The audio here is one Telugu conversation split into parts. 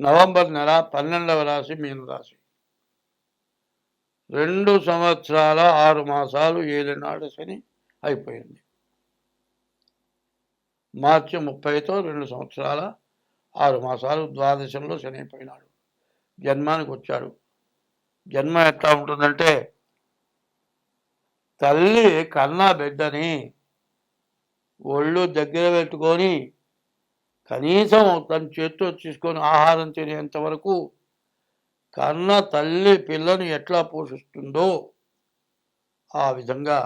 నవంబర్ నెల పన్నెండవ రాశి మీనరాశి రెండు సంవత్సరాల ఆరు మాసాలు ఏలినాడు శని అయిపోయింది. మార్చి ముప్పైతో రెండు సంవత్సరాల ఆరు మాసాలు ద్వాదశంలో శని అయిపోయినాడు. జన్మానికి వచ్చాడు. జన్మ ఎట్లా ఉంటుందంటే తల్లి కన్నా బిడ్డని ఒళ్ళు దగ్గర పెట్టుకొని కనీసం తన చేత్తో తీసుకొని ఆహారం తినేంత వరకు కన్న తల్లి పిల్లను ఎట్లా పోషిస్తుందో ఆ విధంగా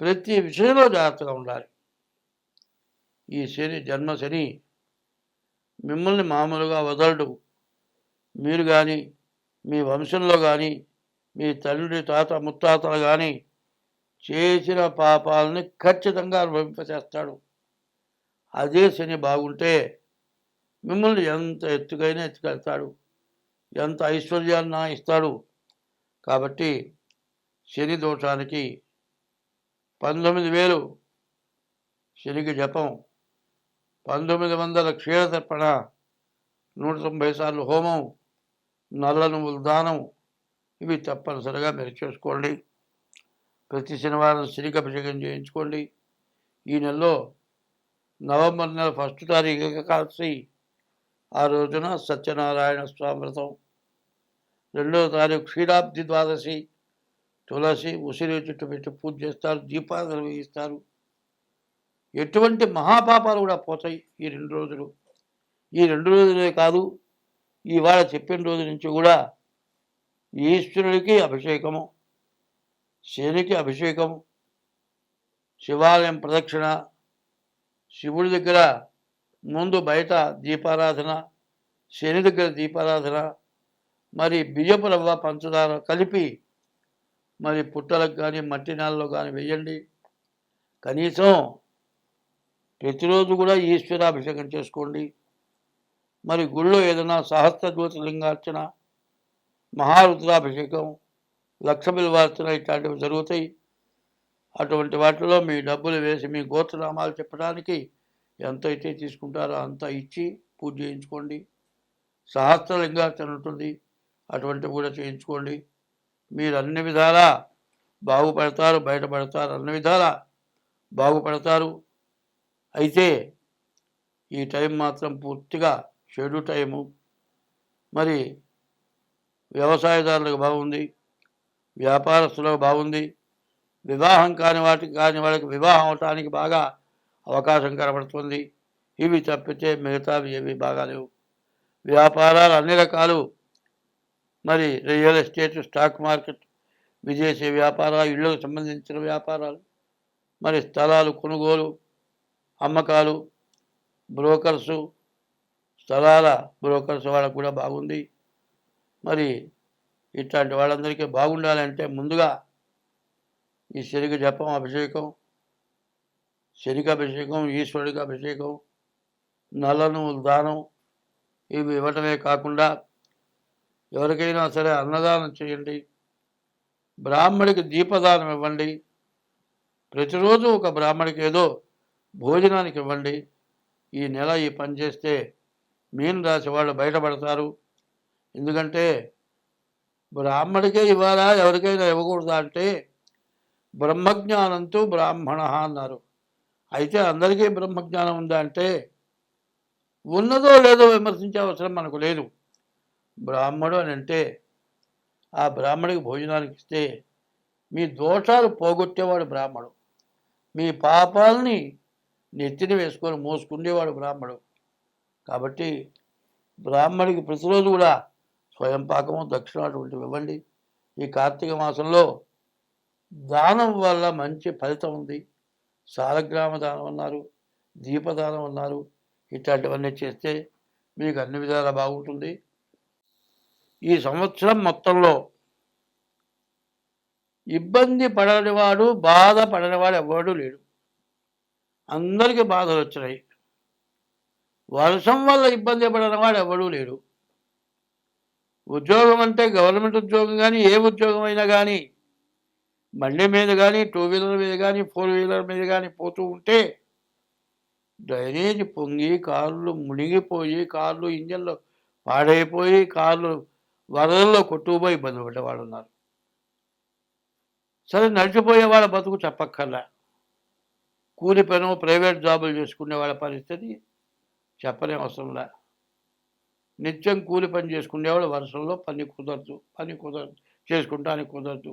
ప్రతి విషయంలో జాగ్రత్తగా ఉండాలి. ఈ శని జన్మ శని మిమ్మల్ని మామూలుగా వదలడు. మీరు కానీ మీ వంశంలో కానీ మీ తండ్రి తాత ముత్తాతలు కానీ చేసిన పాపాలని ఖచ్చితంగా అనుభవింపచేస్తాడు. అదే శని బాగుంటే మిమ్మల్ని ఎంత ఎత్తుకైనా ఎత్తుకెళ్తాడు. ఎంత ఐశ్వర్యాన్న ఇస్తాడు. కాబట్టి శని దోషానికి పంతొమ్మిది వేలు శనికి జపం పంతొమ్మిది వందల క్షీరతర్పణ నూట తొంభై సార్లు హోమం నల్ల నువ్వుల దానం ఇవి తప్పనిసరిగా మీరు చేసుకోండి. ప్రతి శనివారం శనికి అభిషేకం చేయించుకోండి. ఈ నెలలో నవంబర్ నెల ఫస్ట్ తారీఖు ఏకాదశి ఆ రోజున సత్యనారాయణ స్వామి రెండవ తారీఖు క్షీరాబ్ది ద్వాదశి. తులసి ఉసిరి చుట్టూ పెట్టి పూజ చేస్తారు దీపాలు వేయిస్తారు ఎటువంటి మహాపాపాలు కూడా పోతాయి ఈ రెండు రోజులు. ఈ రెండు రోజులే కాదు ఇవాళ చెప్పిన రోజు నుంచి కూడా ఈశ్వరుడికి అభిషేకము శనికి అభిషేకము శివాలయం ప్రదక్షిణ శివుడి దగ్గర ముందు బయట దీపారాధన శని దగ్గర దీపారాధన మరి బియ్యపు రవ్వ పంచదార కలిపి మరి పుట్టలకు కానీ మట్టి నేలలో కానీ వేయండి. కనీసం ప్రతిరోజు కూడా ఈశ్వరాభిషేకం చేసుకోండి. మరి గుళ్ళో ఏదైనా సహస్ర లింగార్చన మహారుద్రాభిషేకం లక్ష బిల్వార్చన ఇట్లాంటివి జరుగుతాయి. అటువంటి వాటిలో మీ డబ్బులు వేసి మీ గోత్రనామాలు చెప్పడానికి ఎంత అయితే తీసుకుంటారో అంత ఇచ్చి పూజ చేయించుకోండి. సహస్రలింగార్చన ఉంటుంది అటువంటివి కూడా చేయించుకోండి. మీరు అన్ని విధాలా బాగుపడతారు బయటపడతారు అన్ని విధాలా బాగుపడతారు. అయితే ఈ టైం మాత్రం పూర్తిగా చెడు టైము. మరి వ్యవసాయదారులకు బాగుంది వ్యాపారస్తులకు బాగుంది వివాహం కాని వాటికి కాని వాళ్ళకి వివాహం అవటానికి బాగా అవకాశం కనబడుతుంది. ఇవి తప్పితే మిగతావి ఏవి బాగాలేవు వ్యాపారాలు అన్ని రకాలు మరి రియల్ ఎస్టేట్ స్టాక్ మార్కెట్ విదేశీ వ్యాపారాలు ఇళ్ళకు సంబంధించిన వ్యాపారాలు మరి స్థలాలు కొనుగోలు అమ్మకాలు బ్రోకర్సు స్థలాల బ్రోకర్స్ వాళ్ళకు కూడా బాగుంది. మరి ఇట్లాంటి వాళ్ళందరికీ బాగుండాలంటే ముందుగా ఈ శనికి జపం అభిషేకం శనికి అభిషేకం ఈశ్వరుడికి అభిషేకం నల్లను దానం ఇవి ఇవ్వటమే కాకుండా ఎవరికైనా సరే అన్నదానం చేయండి. బ్రాహ్మడికి దీపదానం ఇవ్వండి. ప్రతిరోజు ఒక బ్రాహ్మడికి ఏదో భోజనానికి ఇవ్వండి. ఈ నెల ఈ పని చేస్తే మీన రాశి వాళ్ళు బయటపడతారు. ఎందుకంటే బ్రాహ్మడికే ఇవ్వాలా ఎవరికైనా ఇవ్వకూడదా అంటే బ్రహ్మజ్ఞానంతో బ్రాహ్మణ అన్నారు. అయితే అందరికీ బ్రహ్మజ్ఞానం ఉందా అంటే ఉన్నదో లేదో విమర్శించే అవసరం మనకు లేదు. బ్రాహ్మడు అని అంటే ఆ బ్రాహ్మడికి భోజనానికి ఇస్తే మీ దోషాలు పోగొట్టేవాడు బ్రాహ్మడు. మీ పాపాలని నెత్తిని వేసుకొని మోసుకునేవాడు బ్రాహ్మడు. కాబట్టి బ్రాహ్మడికి ప్రతిరోజు కూడా స్వయం పాకము దక్షిణ అటువంటివి ఇవ్వండి. ఈ కార్తీక మాసంలో దానం వల్ల మంచి ఫలితం ఉంది. సాలగ్రామ దానం అన్నారు దీపదానం అన్నారు ఇట్లాంటివన్నీ చేస్తే మీకు అన్ని విధాలా బాగుంటుంది. ఈ సంవత్సరం మొత్తంలో ఇబ్బంది పడనివాడు బాధ పడనివాడు ఎవడు లేడు. అందరికీ బాధలు వచ్చినాయి. వర్షం వల్ల ఇబ్బంది పడనివాడు ఎవడూ లేడు. ఉద్యోగం అంటే గవర్నమెంట్ ఉద్యోగం కానీ ఏ ఉద్యోగం అయినా కానీ బండి మీద కానీ టూ వీలర్ మీద కానీ ఫోర్ వీలర్ మీద కానీ పోతూ ఉంటే డ్రైనేజ్ పొంగి కార్లు మునిగిపోయి కార్లు ఇంజన్లు పాడైపోయి కార్లు వరదల్లో కొట్టుకుపోయి ఇబ్బంది పడ్డవాళ్ళు ఉన్నారు సరే నడిచిపోయే వాళ్ళ బతుకు చెప్పక్కర్లా. కూలి పను ప్రైవేట్ జాబులు చేసుకునే వాళ్ళ పరిస్థితి చెప్పలేం అవసరంలా నిత్యం కూలి పని చేసుకునేవాళ్ళు వర్షంలో పని కుదరదు పని కుదరదు చేసుకుంటానికి కుదరదు.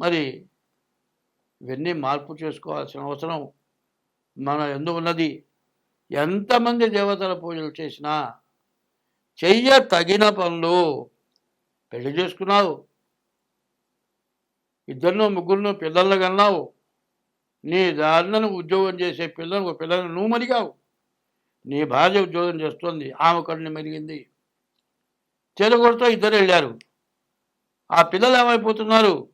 మరి ఇవన్నీ మార్పు చేసుకోవాల్సిన అవసరం మన ఎందు ఉన్నది. ఎంతమంది దేవతల పూజలు చేసినా చెయ్య తగిన పనులు పెళ్ళి చేసుకున్నావు. ఇద్దరినో ముగ్గురును పిల్లలను కన్నావు. నీ దారిని ఉద్యోగం చేసే పిల్లలకు పిల్లలను నువ్వు మరిగావు. నీ భార్య ఉద్యోగం చేస్తుంది ఆమె కడుని మెరిగింది. చెరుగొడుతో ఇద్దరు వెళ్ళారు. ఆ పిల్లలు ఏమైపోతున్నారు?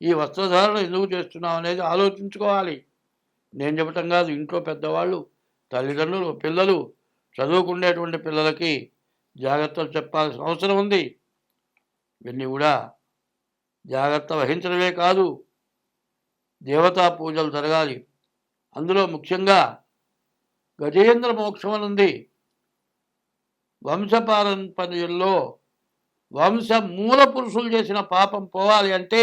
ఈ వస్త్రధారణ ఎందుకు చేస్తున్నాం అనేది ఆలోచించుకోవాలి. నేను చెప్పటం కాదు ఇంట్లో పెద్దవాళ్ళు తల్లిదండ్రులు పిల్లలు చదువుకునేటువంటి పిల్లలకి జాగ్రత్తలు చెప్పాల్సిన అవసరం ఉంది. ఇవన్నీ కూడా జాగ్రత్త వహించడమే కాదు దేవతా పూజలు జరగాలి. అందులో ముఖ్యంగా గజేంద్ర మోక్షం అనుంది వంశపారంపర్యంలో వంశ మూల పురుషులు చేసిన పాపం పోవాలి అంటే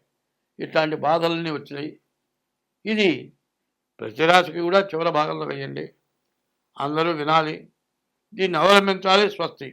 ఇట్లాంటి బాధలన్నీ వచ్చినాయి. ఇది ప్రతి రాశికి కూడా చివరి భాగంలో వేయండి అందరూ వినాలి. దీన్ని అవలంబించాలి. స్వస్తి.